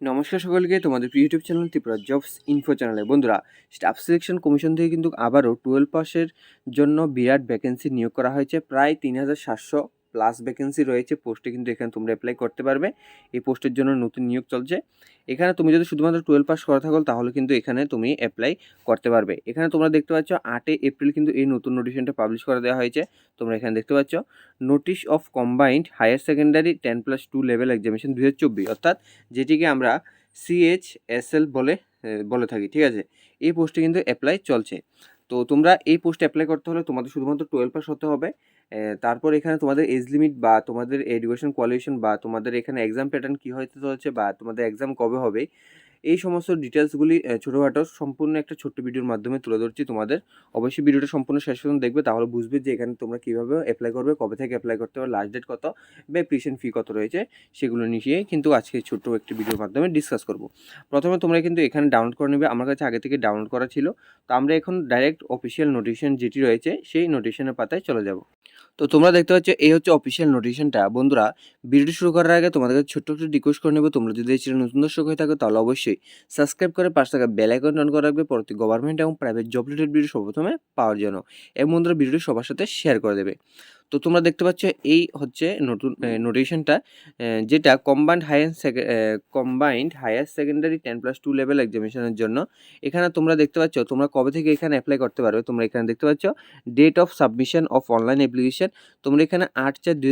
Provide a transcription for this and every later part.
নমস্কার সকলকে, তোমাদের YouTube channel Tripura jobs info চ্যানেলে বন্ধুরা স্টাফ সিলেকশন কমিশন থেকে কিন্তু আবারও টুয়েলভ পাসের জন্য বিরাট ভ্যাকেন্সি নিয়োগ করা হয়েছে। প্রায় তিন হাজার সাতশো প্লাস ভ্যাকেন্সি রয়েছে পোস্টে কিন্তু এখানে তোমরা অ্যাপ্লাই করতে পারবে। এই পোস্টের জন্য নতুন নিয়োগ চলছে। এখানে তুমি যদি শুধুমাত্র টুয়েলভ পাস করা থাকো, তাহলে কিন্তু এখানে তুমি অ্যাপ্লাই করতে পারবে। এখানে তোমরা দেখতে পাচ্ছ আটই এপ্রিল কিন্তু এই নতুন নোটিশনটা পাবলিশ করে দেওয়া হয়েছে। তোমরা এখানে দেখতে পাচ্ছ notice of combined higher secondary ten plus two level examination দু হাজার চব্বিশ, অর্থাৎ যেটিকে আমরা সিএইচ এসএল বলে বলে থাকি, ঠিক আছে? এই পোস্টে কিন্তু অ্যাপ্লাই চলছে। তো তোমরা এই পোস্টে অ্যাপ্লাই করতে হলে তোমাদের শুধুমাত্র টুয়েলভ পাস হতে হবে। তারপর এখানে তোমাদের এজ লিমিট বা তোমাদের এডুকেশন কোয়ালিফিকেশন বা তোমাদের এখানে এক্সাম প্যাটার্ন কী হতে চলছে বা তোমাদের এক্সাম কবে হবে, এই সমস্ত ডিটেলসগুলি ছোটোখাটো সম্পূর্ণ একটা ছোট্ট ভিডিওর মাধ্যমে তুলে ধরছি তোমাদের। অবশ্যই ভিডিওটা সম্পূর্ণ শেষ পর্যন্ত দেখবে, তাহলে বুঝবে যে এখানে তোমরা কীভাবে অ্যাপ্লাই করবে, কবে থেকে অ্যাপ্লাই করতে হবে লাস্ট ডেট কত বা অ্যাপ্লিকেশন ফি কত রয়েছে, সেগুলো নিয়ে কিন্তু আজকে ছোট্ট একটি ভিডিওর মাধ্যমে ডিসকাস করব। প্রথমে তোমরা কিন্তু এখানে ডাউনলোড করে নেবে, আমার কাছে আগে থেকে ডাউনলোড করা ছিল। তো আমরা এখন ডাইরেক্ট অফিসিয়াল নোটিশন যেটি রয়েছে, সেই নোটিশনের পাতায় চলে যাব। তো তোমরা দেখতে পাচ্ছ, এই হচ্ছে অফিসিয়াল নোটিশনটা বন্ধুরা ভিডিও শুরু করার আগে তোমাদের ছোট্ট একটু রিকোয়েস্ট করে নেব। তোমরা যদি এই চ্যানেল নতুন দর্শক হয়ে থাকো, তাহলে অবশ্যই সাবস্ক্রাইব করে পাঁচ টাকা বেল আইকন অন করে রাখবে। পরবর্তী গভর্নমেন্ট এবং প্রাইভেট জব রিলেটেড ভিডিও সর্বপ্রথমে পাওয়ার জন্য। এবং বন্ধুরা ভিডিওটি সবার সাথে শেয়ার করে দেবে। তো তোমরা দেখতে পাচ্ছ এই হচ্ছে নতুন নোটেশনটা যেটা combined higher combined higher secondary ten plus two level এক্সামিনেশনের জন্য। এখানে তোমরা দেখতে পাচ্ছ, তোমরা কবে থেকে এখানে অ্যাপ্লাই করতে পারবে, তোমরা এখানে দেখতে পাচ্ছ date of submission of online application তোমরা এখানে আট চার দু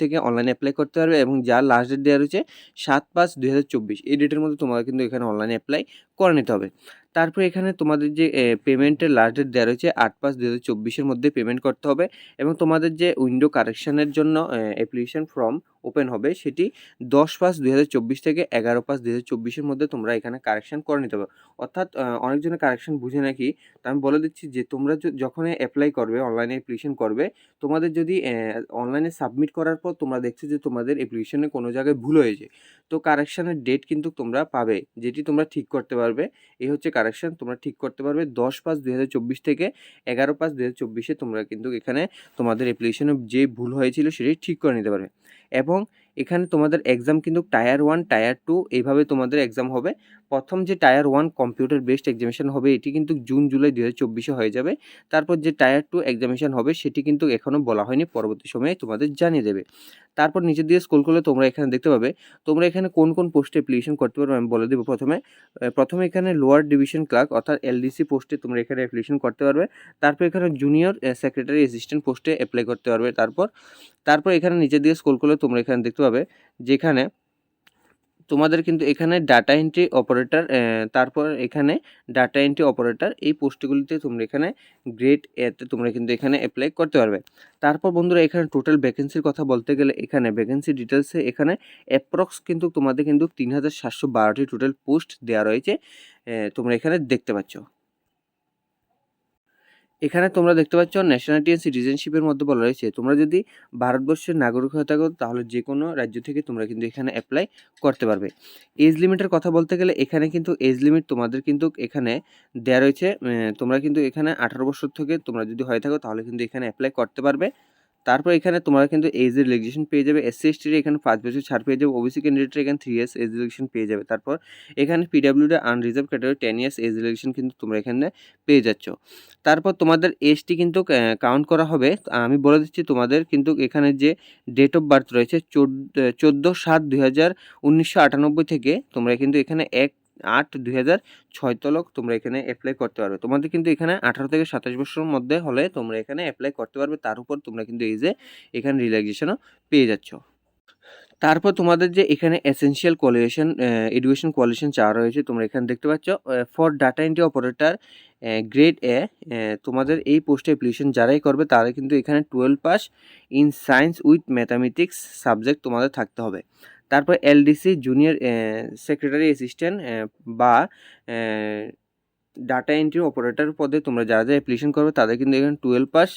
থেকে অনলাইনে অ্যাপ্লাই করতে পারবে এবং যার লাস্ট ডেট দেওয়া রয়েছে সাত পাঁচ দু এই ডেটের মধ্যে তোমাদের কিন্তু এখানে অনলাইনে অ্যাপ্লাই করে নিতে হবে। তারপর এখানে তোমাদের যে পেমেন্টের লাস্ট ডেট দেওয়া রয়েছে, আট পাঁচ দু হাজার চব্বিশের মধ্যে পেমেন্ট করতে হবে এবং তোমাদের যে উইন্ডো কারেকশানের জন্য অ্যাপ্লিকেশন ফর্ম ওপেন হবে, সেটি দশ পাঁচ দুই থেকে এগারো পাঁচ দুই হাজার মধ্যে তোমরা এখানে কারেকশান করে নিতে হবে অর্থাৎ অনেকজনের কারেকশান বুঝে নাকি তো আমি বলে দিচ্ছি যে, তোমরা যখন অ্যাপ্লাই করবে অনলাইনে অ্যাপ্লিকেশন করবে, তোমাদের যদি অনলাইনে সাবমিট করার পর তোমরা দেখছ যে, তোমাদের অ্যাপ্লিকেশনে কোনো জায়গায় ভুল হয়েছে। তো কারেকশানের ডেট কিন্তু তোমরা পাবে, যেটি তোমরা ঠিক করতে পারবে। এই হচ্ছে কারেকশান তোমরা ঠিক করতে পারবে দশ পাঁচ দুই থেকে এগারো পাঁচ দুই তোমরা কিন্তু এখানে তোমাদের অ্যাপ্লিকেশনে যে ভুল হয়েছিল, সেটি ঠিক করে নিতে পারবে। এবং এখানে তোমাদের এক্সাম কিন্তু টায়ার ওয়ান টায়ার টু এইভাবে তোমাদের এক্সাম হবে। প্রথম যে tier one computer based examination হবে, এটি কিন্তু জুন, জুলাই দু হাজার হয়ে যাবে। তারপর যে টায়ার টু এক্সামিনেশন হবে, সেটি কিন্তু এখনও বলা হয়নি, পরবর্তী সময়ে তোমাদের জানিয়ে দেবে। তারপর নিচের দিয়ে স্কুল করলে তোমরা এখানে দেখতে পাবে, তোমরা এখানে কোন কোন পোস্টে অ্যাপ্লিকেশন করতে পারবে, আমি বলে দেবো প্রথমে। প্রথমে এখানে লোয়ার ডিভিশন ক্লার্ক অর্থাৎ এলডিসি পোস্টে তোমরা এখানে অ্যাপ্লিকেশন করতে পারবে। তারপর এখানে জুনিয়র সেক্রেটারি অ্যাসিস্ট্যান্ট পোস্টে অ্যাপ্লাই করতে পারবে। তারপর তারপর এখানে নিচের দিয়ে স্কুল করলে তোমরা এখানে দেখতে পাবে, যেখানে তোমাদের কিন্তু এখানে ডাটা এন্ট্রি অপারেটর তারপর এখানে ডাটা এন্ট্রি অপারেটর এই পোস্টগুলিতে তোমরা এখানে গ্রেড এতে তোমরা কিন্তু এখানে অ্যাপ্লাই করতে পারবে। তারপর বন্ধুরা এখানে টোটাল ভ্যাকেন্সির কথা বলতে গেলে এখানে ভ্যাকেন্সি ডিটেলসে এখানে অ্যাপ্রক্স কিন্তু তোমাদের কিন্তু তিন হাজার সাতশো বারোটি টোটাল পোস্ট দেওয়া রয়েছে তোমরা এখানে দেখতে পাচ্ছ। এখানে তোমরা দেখতে পাচ্ছ ন্যাশনালিটি অ্যান্ড সিটিজেনশিপের মধ্যে বলা রয়েছে তোমরা যদি ভারতবর্ষের নাগরিক হয়ে থাকো, তাহলে যে কোনো রাজ্য থেকে তোমরা কিন্তু এখানে অ্যাপ্লাই করতে পারবে। এজ লিমিটের কথা বলতে গেলে এখানে কিন্তু এজ লিমিট তোমাদের কিন্তু এখানে দেওয়া রয়েছে। তোমরা কিন্তু এখানে আঠারো বছর থেকে তোমরা যদি হয়ে থাকো, তাহলে কিন্তু এখানে অ্যাপ্লাই করতে পারবে। তারপর এখানে তোমরা কিন্তু এজ রিলেকশন পেয়ে যাবে এসসি এসটির এখানে পাঁচ বছর ছাড় পেয়ে যাবে ওবিসি ক্যান্ডিডেটের এখানে থ্রি ইয়ার্স এজ রিলেকশন পেয়ে যাবে। তারপর এখানে PWD unreserved category ten years age relaxation কিন্তু তোমরা এখানে পেয়ে যাচ্ছ। তারপর তোমাদের এজটি কিন্তু কাউন্ট করা হবে। আমি বলে দিচ্ছি তোমাদের কিন্তু এখানে যে ডেট অফ বার্থ রয়েছে চোদ্দ সাত দুই হাজার উনিশশো আটানব্বই থেকে তোমরা কিন্তু এখানে এক আট দুই হাজার ছয় তলক তোমরা এখানে অ্যাপ্লাই করতে পারবে। তোমাদের কিন্তু এখানে আঠারো থেকে সাতাশ বছরের মধ্যে হলে তোমরা এখানে অ্যাপ্লাই করতে পারবে। তার উপর তোমরা কিন্তু এই যে এখানে রিল্যাক্সেশনও পেয়ে যাচ্ছ। তারপর তোমাদের যে এখানে এসেনশিয়াল কোয়ালিফিকেশন এডুকেশন কোয়ালিফিকেশন চাওয়া রয়েছে, তোমরা এখানে দেখতে পাচ্ছ for data entry operator grade A তোমাদের এই পোস্টে অ্যাপ্লিকেশন যারাই করবে, তারা কিন্তু এখানে twelve pass in science with mathematics subject তোমাদের থাকতে হবে। তারপর এলডিসি জুনিয়র সেক্রেটারি অ্যাসিস্ট্যান্ট বা ডাটা এন্ট্রি অপারেটর পদে তোমরা যারা যারা অ্যাপ্লিকেশন করবে তাদের কিন্তু এখানে টুয়েলভ পাস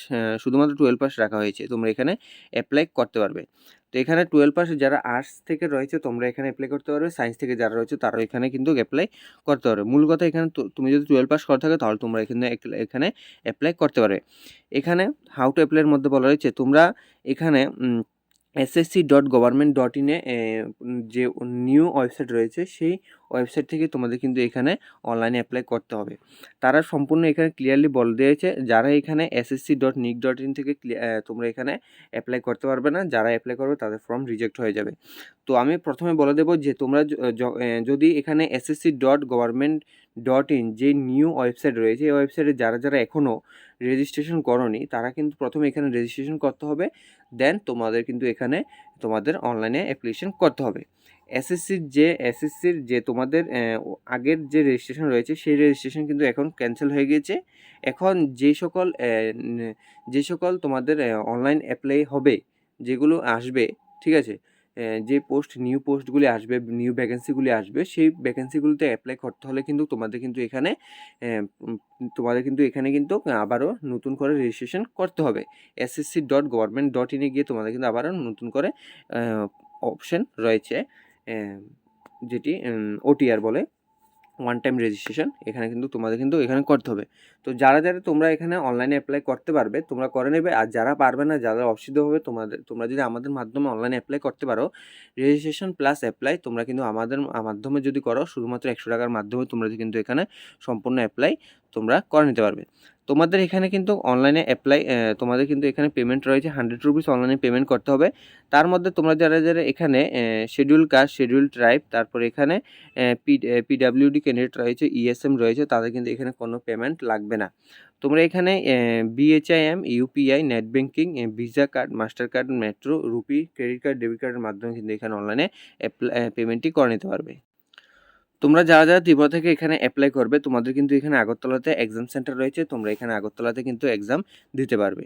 শুধুমাত্র টুয়েলভ পাস রাখা হয়েছে। তোমরা এখানে অ্যাপ্লাই করতে পারবে। তো এখানে টুয়েলভ পাস যারা আর্টস থেকে রয়েছে তোমরা এখানে অ্যাপ্লাই করতে পারবে। সায়েন্স থেকে যারা রয়েছে তারা এখানে কিন্তু অ্যাপ্লাই করতে পারবে। মূল কথা এখানে তুমি যদি টুয়েলভ পাস করে থাকো তাহলে তোমরা এখানে এখানে অ্যাপ্লাই করতে পারবে। এখানে হাউ টু অ্যাপ্লাইয়ের মধ্যে বলা রয়েছে তোমরা এখানে এসএসসি ডট গভর্নমেন্ট ডট ইনে যে নিউ ওয়েবসাইট রয়েছে, সেই ওয়েবসাইট থেকে তোমাদের কিন্তু এখানে অনলাইনে অ্যাপ্লাই করতে হবে। তারা সম্পূর্ণ এখানে ক্লিয়ারলি বলে দিয়েছে, যারা এখানে SSC dot nic dot in থেকে তোমরা এখানে অ্যাপ্লাই করতে পারবে না, যারা অ্যাপ্লাই করবে তাদের ফর্ম রিজেক্ট হয়ে যাবে। তো আমি প্রথমে বলে দেবো যে তোমরা যদি এখানে SSC dot government dot in যে নিউ ওয়েবসাইট রয়েছে, এই ওয়েবসাইটে যারা যারা এখনও রেজিস্ট্রেশন করনি, তারা কিন্তু প্রথমে এখানে রেজিস্ট্রেশন করতে হবে। দেন তোমাদের কিন্তু এখানে তোমাদের অনলাইনে অ্যাপ্লিকেশন করতে হবে। এসএসসির যে এসএসসির যে তোমাদের আগের যে রেজিস্ট্রেশন রয়েছে, সেই রেজিস্ট্রেশন কিন্তু এখন ক্যান্সেল হয়ে গিয়েছে। এখন যে সকল যে সকল তোমাদের অনলাইন অ্যাপ্লাই হবে, যেগুলো আসবে, ঠিক আছে? যে পোস্ট নিউ পোস্টগুলি আসবে নিউ ভ্যাকেন্সিগুলি আসবে, সেই ভ্যাকেন্সিগুলিতে অ্যাপ্লাই করতে হলে কিন্তু তোমাদের কিন্তু এখানে তোমাদের কিন্তু এখানে কিন্তু আবারও নতুন করে রেজিস্ট্রেশন করতে হবে। এসএসসি ডট গভর্নমেন্ট ডট ইনে গিয়ে তোমাদের কিন্তু আবারও নতুন করে অপশন রয়েছে যেটি ওটিআর বলে। ওয়ান টাইম রেজিস্ট্রেশন এখানে কিন্তু তোমাদের কিন্তু এখানে করতে হবে। তো যারা যারা তোমরা এখানে অনলাইনে অ্যাপ্লাই করতে পারবে, তোমরা করে নেবে। আর যারা পারবে না, যারা অসুবিধা হবে, তোমাদের, তোমরা যদি আমাদের মাধ্যমে অনলাইনে অ্যাপ্লাই করতে পারো রেজিস্ট্রেশন প্লাস অ্যাপ্লাই তোমরা কিন্তু আমাদের মাধ্যমে যদি করো, শুধুমাত্র একশো টাকার মাধ্যমে তোমরা কিন্তু এখানে সম্পূর্ণ অ্যাপ্লাই তোমরা করে নিতে পারবে। তোমাদের এখানে কিন্তু অনলাইনে অ্যাপ্লাই তোমাদের কিন্তু এখানে পেমেন্ট রয়েছে হান্ড্রেড রুপিস অনলাইনে পেমেন্ট করতে হবে। তার মধ্যে তোমরা যারা যারা এখানে শিডিউল কাস্ট শিডিউল ট্রাইব তারপর এখানে পিডাব্লিউডি ক্যান্ডিডেট রয়েছে ইএসএম রয়েছে, তাদের কিন্তু এখানে কোনো পেমেন্ট লাগবে না। তোমরা এখানে BHIM UPI net banking Visa card Master card Maestro RuPay credit card debit কার্ডের মাধ্যমে কিন্তু এখানে অনলাইনে পেমেন্টটি করে নিতে পারবে। তোমরা যারা যারা ত্রিপুরা থেকে এখানে অ্যাপ্লাই করবে, তোমাদের কিন্তু এখানে আগরতলাতে এক্সাম সেন্টার রয়েছে, তোমরা এখানে আগরতলাতে কিন্তু এক্সাম দিতে পারবে।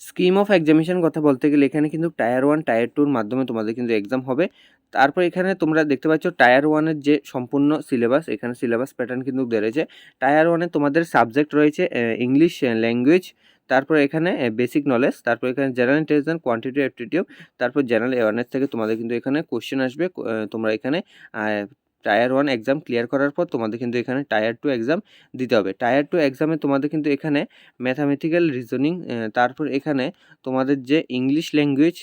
স্কিম অফ এক্সামিনেশন কথা বলতে গেলে এখানে কিন্তু টায়ার ওয়ান টায়ার টুর মাধ্যমে তোমাদের কিন্তু এক্সাম হবে। তারপর এখানে তোমরা দেখতে পাচ্ছ টায়ার ওয়ানের যে সম্পূর্ণ সিলেবাস এখানে সিলেবাস প্যাটার্ন কিন্তু রয়েছে টায়ার ওয়ানে তোমাদের সাবজেক্ট রয়েছে ইংলিশ ল্যাঙ্গুয়েজ তারপর এখানে বেসিক নলেজ তারপর এখানে জেনারেল ইন্টেলিজেন্স কোয়ান্টিটি অ্যাপটিটিউড তারপর জেনারেল অ্যাওয়ারনেস থেকে তোমাদের কিন্তু এখানে কোশ্চেন আসবে তোমরা এখানে টায়ার ওয়ান এক্সাম ক্লিয়ার করার পর তোমাদের কিন্তু এখানে টায়ার টু এক্সাম দিতে হবে। টায়ার টু এক্সামে তোমাদের কিন্তু এখানে ম্যাথামেটিক্যাল রিজনিং তারপর এখানে তোমাদের যে English language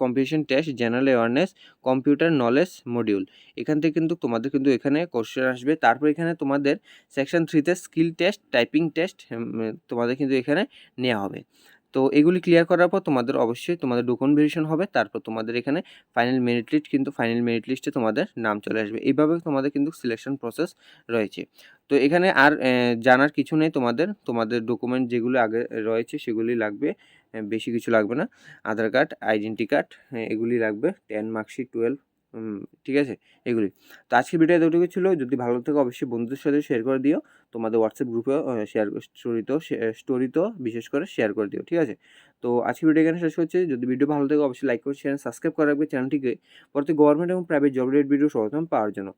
competition test general awareness computer knowledge module এখান থেকে কিন্তু তোমাদের কিন্তু এখানে কোশ্চেন আসবে। তারপর এখানে তোমাদের সেকশন থ্রিতে স্কিল টেস্ট টাইপিং টেস্ট তোমাদের কিন্তু এখানে নেওয়া হবে। তো এগুলি ক্লিয়ার করার পর তোমাদের অবশ্যই তোমাদের ডকুমেন্ট ভেরিয়েশন হবে। তারপর তোমাদের এখানে ফাইনাল মেরিট লিস্ট কিন্তু ফাইনাল মেরিট লিস্টে তোমাদের নাম চলে আসবে। এইভাবে তোমাদের কিন্তু সিলেকশন প্রসেস রয়েছে। তো এখানে আর জানার কিছু নেই তোমাদের। তোমাদের ডকুমেন্ট যেগুলো আগে রয়েছে সেগুলি লাগবে। বেশি কিছু লাগবে না। আধার কার্ড আইডেন্টি কার্ড এগুলি লাগবে। টেন মার্কশিট টুয়েলভ ঠিক আছে? এগুলি। তো আজকে ভিডিও এতটুকু ছিল। যদি ভালো থেকে অবশ্যই বন্ধুদের সাথে শেয়ার করে দিও। তোমাদের হোয়াটসঅ্যাপ গ্রুপেও শেয়ার স্টোরিতেও স্টোরিতেও বিশেষ করে শেয়ার করে দিও, ঠিক আছে? তো আজকে ভিডিও এখানে শেষ হচ্ছে যদি ভিডিও ভালো থাকে অবশ্যই লাইক করে শেয়ার সাবস্ক্রাইব করে রাখবে চ্যানেলটিকে পরবর্তী গভর্নমেন্ট এবং প্রাইভেট জব রেট ভিডিও সর্বপ্রথম পাওয়ার জন্য।